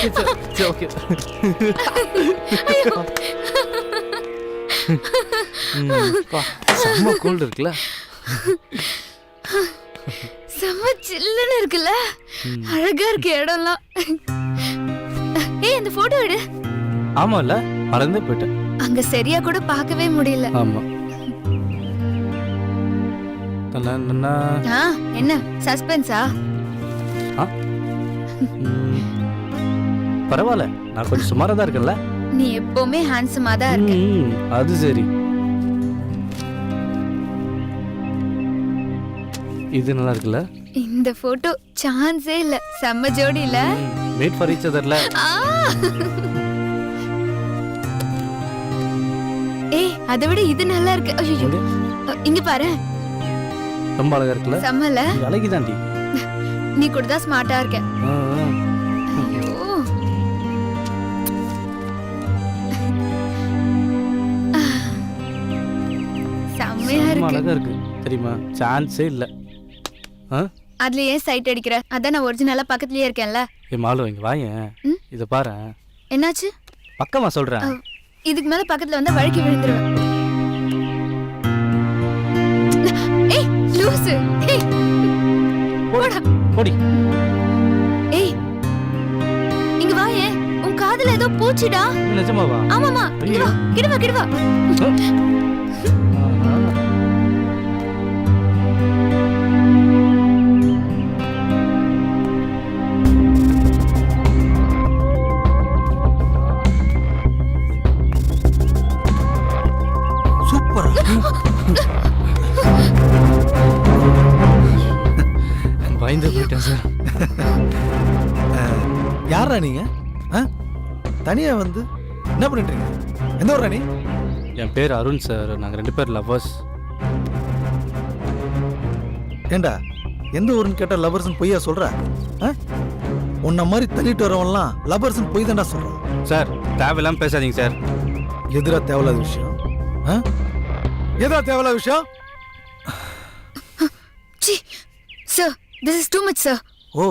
சரி ஓகே செம்ம கோல்டு இருக்குல்ல செம்ம சில்லுன்னு இருக்குல்ல அழகா இருக்கு இடம்லாம் ஏய் இந்த போட்டோ எடு ஆமாம்ல மறந்தே போயிட்டேன் அங்க சரியா கூட பார்க்கவே முடியல ஆமா என்ன சஸ்பென்ஸா பரவாயில்ல. நான் கொஞ்சம் சுமாரா தான் இருக்கேன்ல. நீ எப்பவுமே ஹேண்ட்ஸமா தான் இருக்க. ம், அது சரி. இது நல்லா இருக்குல்ல? இந்த போட்டோ சான்ஸே இல்ல. செம்ம ஜோடி இல்ல? மேட் ஃபார் ஈச் அதர்ல ஆ! ஏய் அதை விட இது நல்லா இருக்கு. ஐயோ இங்க பாரு. ரொம்ப அழகா இருக்குல்ல? செம்மல நீ அழகிதாண்டி. நீ கூட தான் ஸ்மார்ட்டா இருக்க ஆ, ஆ. இருக்கு. அழகா இருக்கு. தெரியுமா? சான்ஸே இல்ல. அதுல ஏன் சைட் அடிக்கிற? அதான் நான் ஒரிஜினலா பக்கத்துலயே இருக்கேன்ல. ஏ மாலு இங்க வாயேன்? இத பாரு. என்னாச்சு? பக்கமா சொல்றேன். இதுக்கு மேல பக்கத்துல வந்தா வழுக்கி விழுந்துருவேன். ஏய் லூசு. ஏய். போடா. போடி. ஏய். இங்க வா ஏன் உன் காதுல ஏதோ பூச்சிடா. நிஜமாவா? ஆமாமா இங்க வா. கிடுவா கிடுவா பயந்து போயிட்டேன் சார். யாரா நீங்க? ஆ? தனியா வந்து என்ன பண்ணிட்டு இருக்கீங்க எந்த ஊரா நீ? என் பேர் அருண் சார். நாங்க ரெண்டு பேர் லவ்வர்ஸ் ஏண்டா எந்த ஊருன்னு கேட்டா லவர்ஸ்னு பொய்யா சொல்ற? ஆ? உன்ன மாதிரி தள்ளிட்டு வரவன்லாம் லவர்ஸ்னு பொய் தான்டா சொல்றான் சார் தேவையில்லாம பேசாதீங்க சார். எதிரா தேவையில்லாத விஷயம்? ஆ? எதிரா தேவையில்லாத விஷயம்? This is too much sir O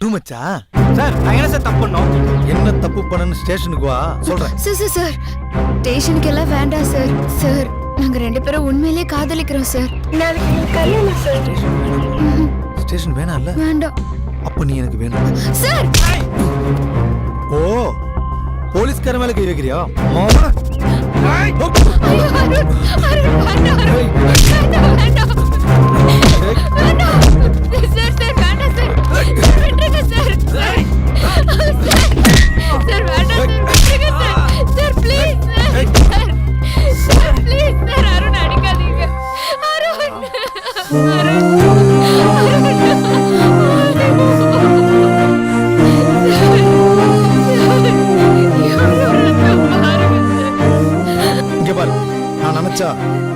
too மச்சா சார் நான் என்ன சார் தப்பு பண்ணோம்? என்ன தப்பு பண்ணனு ஸ்டேஷனுக்கு வா சொல்றேன். சார் சார் சார் ஸ்டேஷனுக்கு எல்லாம் வேண்டாம் சார் சார் நாங்க ரெண்டு பேரும் உண்மையிலேயே காதலிக்கிறோம் சார் நாளைக்கு கல்யாணம் சார் ஸ்டேஷன் வேணாம்? இல்ல வேண்டாம். அப்ப நீ எனக்கு வேணும். சார் ஓ போலீஸ்கார மேல கை வைக்கிறியா? மாமா!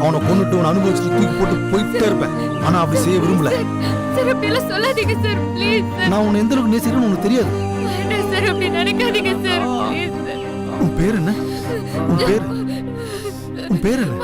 அவனை கொண்டுட்டு உன் அனுபவிச்சுட்டு தூக்கி போட்டு போயிட்டே இருப்பேன். ஆனா அப்படி செய்ய விரும்பல. சார் அப்படியெல்லாம் சொல்லாதீங்க சார் ப்ளீஸ் நான் உன்னை எந்த அளவுக்கு நேசிக்கிறேன்னு உனக்கு தெரியாது. வேண்டாம் சார் அப்படி நினைக்காதீங்க சார் ப்ளீஸ் சார் உன் பேர் என்ன? உன் பேர்? உன் பேர் என்ன?